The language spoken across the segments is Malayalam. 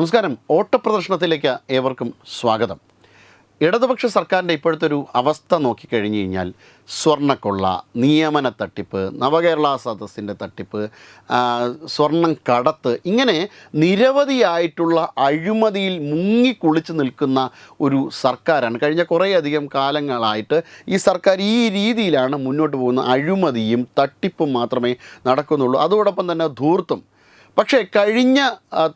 നമസ്കാരം. ഓട്ടപ്രദർശനത്തിലേക്ക് ഏവർക്കും സ്വാഗതം. ഇടതുപക്ഷ സർക്കാരിന്റെ ഇപ്പോഴത്തെ ഒരു അവസ്ഥ നോക്കിക്കഴിഞ്ഞു കഴിഞ്ഞാൽ സ്വർണക്കൊള്ള നിയമന തട്ടിപ്പ് നവകേരള സദസ്സിന്റെ തട്ടിപ്പ് സ്വർണം കടത്ത് ഇങ്ങനെ നിരവധിയായിട്ടുള്ള അഴിമതിയിൽ മുങ്ങിക്കുളിച്ച് നിൽക്കുന്ന ഒരു സർക്കാരാണ്. കഴിഞ്ഞ കുറേയധികം കാലങ്ങളായിട്ട് ഈ സർക്കാർ ഈ രീതിയിലാണ് മുന്നോട്ട് പോകുന്ന അഴിമതിയും തട്ടിപ്പും മാത്രമേ നടക്കുന്നുള്ളൂ. അതോടൊപ്പം തന്നെ ധൂർത്തും പക്ഷേ കഴിഞ്ഞ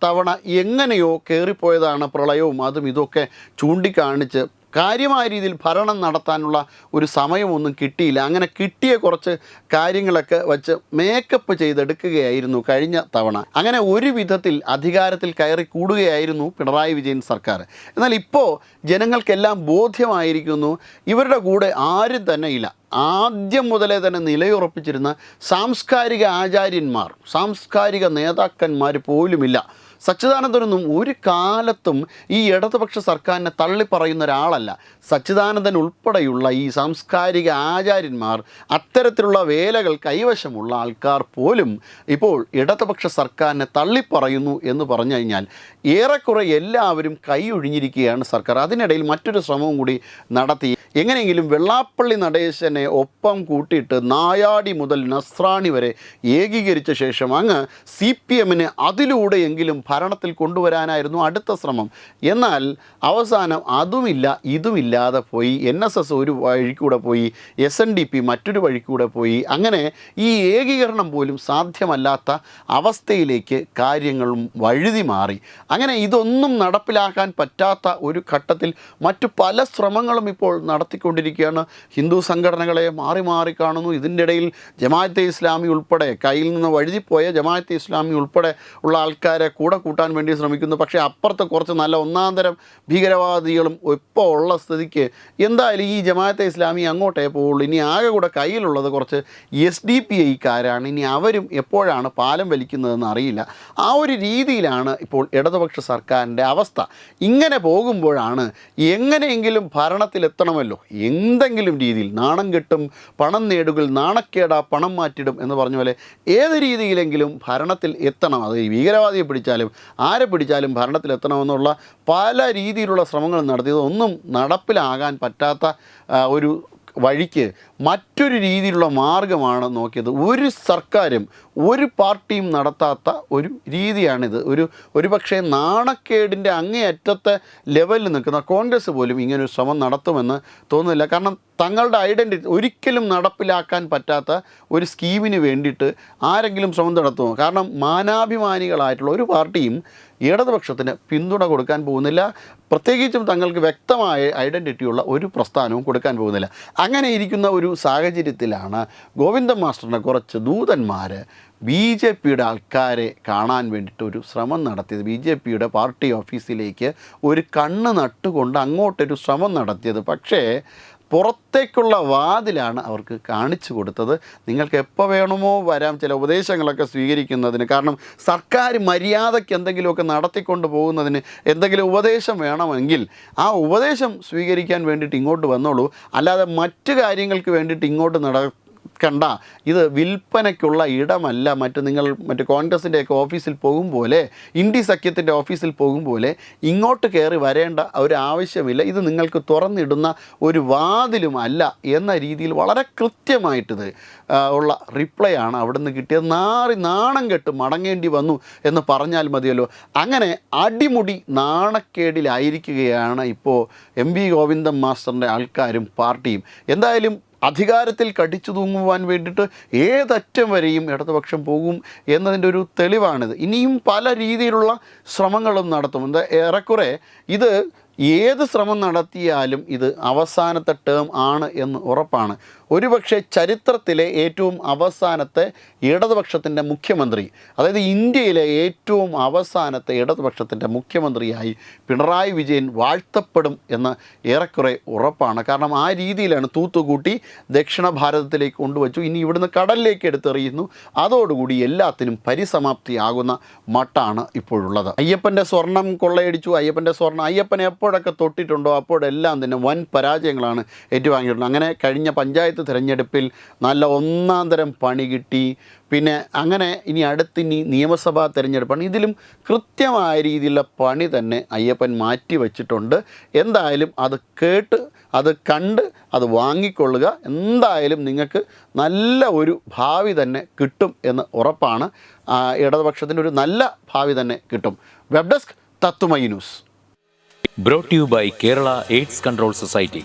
തവണ എങ്ങനെയോ കയറിപ്പോയതാണ് പ്രളയവും അതും ഇതൊക്കെ ചൂണ്ടിക്കാണിച്ച് കാര്യമായ രീതിയിൽ ഭരണം നടത്താനുള്ള ഒരു സമയമൊന്നും കിട്ടിയില്ല. അങ്ങനെ കിട്ടിയ കുറച്ച് കാര്യങ്ങളൊക്കെ വച്ച് മേക്കപ്പ് ചെയ്തെടുക്കുകയായിരുന്നു കഴിഞ്ഞ തവണ. അങ്ങനെ ഒരു വിധത്തിൽ അധികാരത്തിൽ കയറി കൂടുകയായിരുന്നു പിണറായി വിജയൻ സർക്കാർ. എന്നാൽ ഇപ്പോൾ ജനങ്ങൾക്കെല്ലാം ബോധ്യമായിരിക്കുന്നു ഇവരുടെ കൂടെ ആരും തന്നെ ഇല്ല. ആദ്യം മുതലേ തന്നെ നിലയുറപ്പിച്ചിരുന്ന സാംസ്കാരിക ആചാര്യന്മാർ സാംസ്കാരിക നേതാക്കന്മാർ പോലുമില്ല. സച്ചിദാനന്ദനൊന്നും ഒരു കാലത്തും ഈ ഇടതുപക്ഷ സർക്കാരിനെ തള്ളിപ്പറയുന്ന ഒരാളല്ല സച്ചിദാനന്ദൻ ഉൾപ്പെടെയുള്ള ഈ സാംസ്കാരിക ആചാര്യന്മാർ അത്തരത്തിലുള്ള വേലകൾ കൈവശമുള്ള ആൾക്കാർ പോലും ഇപ്പോൾ ഇടതുപക്ഷ സർക്കാരിനെ തള്ളിപ്പറയുന്നു എന്ന് പറഞ്ഞു കഴിഞ്ഞാൽ ഏറെക്കുറെ എല്ലാവരും കൈയൊഴിഞ്ഞിരിക്കുകയാണ് സർക്കാർ. അതിനിടയിൽ മറ്റൊരു ശ്രമവും കൂടി നടത്തി. എങ്ങനെയെങ്കിലും വെള്ളാപ്പള്ളി നടേശനെ ഒപ്പം കൂട്ടിയിട്ട് നായാടി മുതൽ നസ്രാണി വരെ ഏകീകരിച്ച ശേഷം അങ്ങ് സി പി എമ്മിന് അതിലൂടെയെങ്കിലും ഭരണത്തിൽ കൊണ്ടുവരാനായിരുന്നു അടുത്ത ശ്രമം. എന്നാൽ അവസാനം അതുമില്ല ഇതുമില്ലാതെ പോയി. എൻ എസ് എസ് ഒരു വഴിക്കൂടെ പോയി എസ് എൻ ഡി പി മറ്റൊരു വഴിക്കൂടെ പോയി. അങ്ങനെ ഈ ഏകീകരണം പോലും സാധ്യമല്ലാത്ത അവസ്ഥയിലേക്ക് കാര്യങ്ങളും വഴുതി മാറി. അങ്ങനെ ഇതൊന്നും നടപ്പിലാക്കാൻ പറ്റാത്ത ഒരു ഘട്ടത്തിൽ മറ്റു പല ശ്രമങ്ങളും ഇപ്പോൾ നടത്തിക്കൊണ്ടിരിക്കുകയാണ്. ഹിന്ദു സംഘടനകളെ മാറി മാറി കാണുന്നു. ഇതിന്റെ ഇടയിൽ ജമാഅത്തെ ഇസ്ലാമി ഉൾപ്പെടെ കയ്യിൽ നിന്ന് വഴുതിപ്പോയ ജമാഅത്തെ ഇസ്ലാമി ഉൾപ്പെടെ ഉള്ള ആൾക്കാരെ കൂടെ കൂട്ടാൻ വേണ്ടി ശ്രമിക്കുന്നു. പക്ഷേ അപ്പുറത്ത് കുറച്ച് നല്ല ഒന്നാം തരം ഭീകരവാദികളും ഇപ്പോൾ ഉള്ള സ്ഥിതിക്ക് എന്തായാലും ഈ ജമാഅത്തെ ഇസ്ലാമി അങ്ങോട്ടേ പോവുള്ളൂ. ഇനി ആകെ കൂടെ കയ്യിലുള്ളത് കുറച്ച് എസ് ഡി പി ഐക്കാരാണ്. ഇനി അവരും എപ്പോഴാണ് പാലം വലിക്കുന്നതെന്ന് അറിയില്ല. ആ ഒരു രീതിയിലാണ് ഇപ്പോൾ ഇടതുപക്ഷ സർക്കാരിന്റെ അവസ്ഥ. ഇങ്ങനെ പോകുമ്പോഴാണ് എങ്ങനെയെങ്കിലും ഭരണത്തിലെത്തണമല്ലോ. എന്തെങ്കിലും രീതിയിൽ നാണം കെട്ടും പണം നേടുകൾ നാണക്കേടാ പണം മാറ്റിടും എന്ന് പറഞ്ഞ പോലെ ഏത് രീതിയിലെങ്കിലും ഭരണത്തിൽ എത്തണം. അത് ഈ ഭീകരവാദിയെ പിടിച്ചാലും ആരെ പിടിച്ചാലും ഭരണത്തിൽ എത്തണമെന്നുള്ള പല രീതിയിലുള്ള ശ്രമങ്ങൾ നടത്തിയത് ഒന്നും നടപ്പിലാകാൻ പറ്റാത്ത ഒരു വഴിക്ക് മറ്റൊരു രീതിയിലുള്ള മാർഗമാണ് നോക്കിയത്. ഒരു സർക്കാരും ഒരു പാർട്ടിയും നടത്താത്ത ഒരു രീതിയാണിത്. ഒരു ഒരു പക്ഷേ നാണക്കേടിന്റെ അങ്ങേയറ്റത്തെ ലെവലിൽ നിൽക്കുന്ന കോൺഗ്രസ് പോലും ഇങ്ങനൊരു ശ്രമം നടത്തുമെന്ന് തോന്നുന്നില്ല. കാരണം തങ്ങളുടെ ഐഡന്റിറ്റി ഒരിക്കലും നടപ്പിലാക്കാൻ പറ്റാത്ത ഒരു സ്കീമിന് വേണ്ടിയിട്ട് ആരെങ്കിലും ശ്രമം നടത്തുമോ? കാരണം മാനാഭിമാനികളായിട്ടുള്ള ഒരു പാർട്ടിയും ഇടതുപക്ഷത്തിന് പിന്തുണ കൊടുക്കാൻ പോകുന്നില്ല. പ്രത്യേകിച്ചും തങ്ങൾക്ക് വ്യക്തമായ ഐഡന്റിറ്റിയുള്ള ഒരു പ്രസ്ഥാനവും കൊടുക്കാൻ പോകുന്നില്ല. അങ്ങനെ ഇരിക്കുന്ന ഒരു സാഹചര്യത്തിലാണ് ഗോവിന്ദ മാസ്റ്ററിന്റെ കുറച്ച് ദൂതന്മാർ ബി ജെ പിയുടെ ആൾക്കാരെ കാണാൻ വേണ്ടിയിട്ട് ഒരു ശ്രമം നടത്തിയത്. ബി ജെ പിയുടെ പാർട്ടി ഓഫീസിലേക്ക് ഒരു കണ്ണ് നട്ടുകൊണ്ട് അങ്ങോട്ടൊരു ശ്രമം നടത്തിയത്. പക്ഷേ പുറത്തേക്കുള്ള വാതിലാണ് അവർക്ക് കാണിച്ചു കൊടുത്തത്. നിങ്ങൾക്ക് എപ്പോൾ വേണമോ വരാം. ചില ഉപദേശങ്ങളൊക്കെ സ്വീകരിക്കുന്നതിന് കാരണം സർക്കാർ മര്യാദയ്ക്ക് എന്തെങ്കിലുമൊക്കെ നടത്തിക്കൊണ്ട് പോകുന്നതിന് എന്തെങ്കിലും ഉപദേശം വേണമെങ്കിൽ ആ ഉപദേശം സ്വീകരിക്കാൻ വേണ്ടിയിട്ട് ഇങ്ങോട്ട് വന്നോളൂ. അല്ലാതെ മറ്റു കാര്യങ്ങൾക്ക് വേണ്ടിയിട്ട് ഇങ്ങോട്ട് നട കണ്ട ഇത് വിൽപ്പനയ്ക്കുള്ള ഇടമല്ല. മറ്റ് നിങ്ങൾ മറ്റ് കോൺഗ്രസിന്റെയൊക്കെ ഓഫീസിൽ പോകും പോലെ ഇന്ത്യ സഖ്യത്തിന്റെ ഓഫീസിൽ പോകും പോലെ ഇങ്ങോട്ട് കയറി വരേണ്ട ഒരു ആവശ്യമില്ല. ഇത് നിങ്ങൾക്ക് തുറന്നിടുന്ന ഒരു വാതിലും അല്ല എന്ന രീതിയിൽ വളരെ കൃത്യമായിട്ടിത് ഉള്ള റിപ്ലൈ ആണ് അവിടുന്ന് കിട്ടിയത്. നാറി നാണം കെട്ട് മടങ്ങേണ്ടി വന്നു എന്ന് പറഞ്ഞാൽ മതിയല്ലോ. അങ്ങനെ അടിമുടി നാണക്കേടിലായിരിക്കുകയാണ് ഇപ്പോൾ എം വി ഗോവിന്ദൻ മാസ്റ്ററിന്റെ ആൾക്കാരും പാർട്ടിയും. എന്തായാലും അധികാരത്തിൽ കടിച്ചു തൂങ്ങുവാൻ വേണ്ടിയിട്ട് ഏതറ്റം വരെയും ഇടതുപക്ഷം പോകും എന്നതിന്റെ ഒരു തെളിവാണിത്. ഇനിയും പല രീതിയിലുള്ള ശ്രമങ്ങളും നടത്തും. എന്താ ഏറെക്കുറെ ഇത് ഏത് ശ്രമം നടത്തിയാലും ഇത് അവസാനത്തെ ടേം ആണ് എന്ന് ഉറപ്പാണ്. ഒരുപക്ഷെ ചരിത്രത്തിലെ ഏറ്റവും അവസാനത്തെ ഇടതുപക്ഷത്തിന്റെ മുഖ്യമന്ത്രി അതായത് ഇന്ത്യയിലെ ഏറ്റവും അവസാനത്തെ ഇടതുപക്ഷത്തിന്റെ മുഖ്യമന്ത്രിയായി പിണറായി വിജയൻ വാഴ്ത്തപ്പെടും എന്ന് ഏറെക്കുറെ ഉറപ്പാണ്. കാരണം ആ രീതിയിലാണ് തൂത്തുകൂട്ടി ദക്ഷിണ ഭാരതത്തിലേക്ക് കൊണ്ടുവച്ചു. ഇനി ഇവിടുന്ന് കടലിലേക്ക് എടുത്തെറിയുന്നു. അതോടുകൂടി എല്ലാത്തിനും പരിസമാപ്തിയാകുന്ന മട്ടാണ് ഇപ്പോഴുള്ളത്. അയ്യപ്പന്റെ സ്വർണം കൊള്ളയടിച്ചു. അയ്യപ്പന്റെ സ്വർണം അയ്യപ്പനെ എപ്പോഴൊക്കെ തൊട്ടിട്ടുണ്ടോ അപ്പോഴെല്ലാം തന്നെ വൻ പരാജയങ്ങളാണ് ഏറ്റുവാങ്ങിയിട്ടുള്ളത്. അങ്ങനെ കഴിഞ്ഞ പഞ്ചായത്ത് പഞ്ചായത്ത് തിരഞ്ഞെടുപ്പിൽ നല്ല ഒന്നാം തരം പണി കിട്ടി. പിന്നെ അങ്ങനെ ഇനി അടുത്തിനി നിയമസഭാ തിരഞ്ഞെടുപ്പാണ്. ഇതിലും കൃത്യമായ രീതിയിലുള്ള പണി തന്നെ അയ്യപ്പൻ മാറ്റി വച്ചിട്ടുണ്ട്. എന്തായാലും അത് കേട്ട് അത് കണ്ട് അത് വാങ്ങിക്കൊള്ളുക. എന്തായാലും നിങ്ങൾക്ക് നല്ല ഒരു ഭാവി തന്നെ കിട്ടും എന്ന് ഉറപ്പാണ്. ഇടതുപക്ഷത്തിന്റെ ഒരു നല്ല ഭാവി തന്നെ കിട്ടും. വെബ് ഡെസ്ക് തത്തുമൈ news. Brought you by Kerala AIDS control society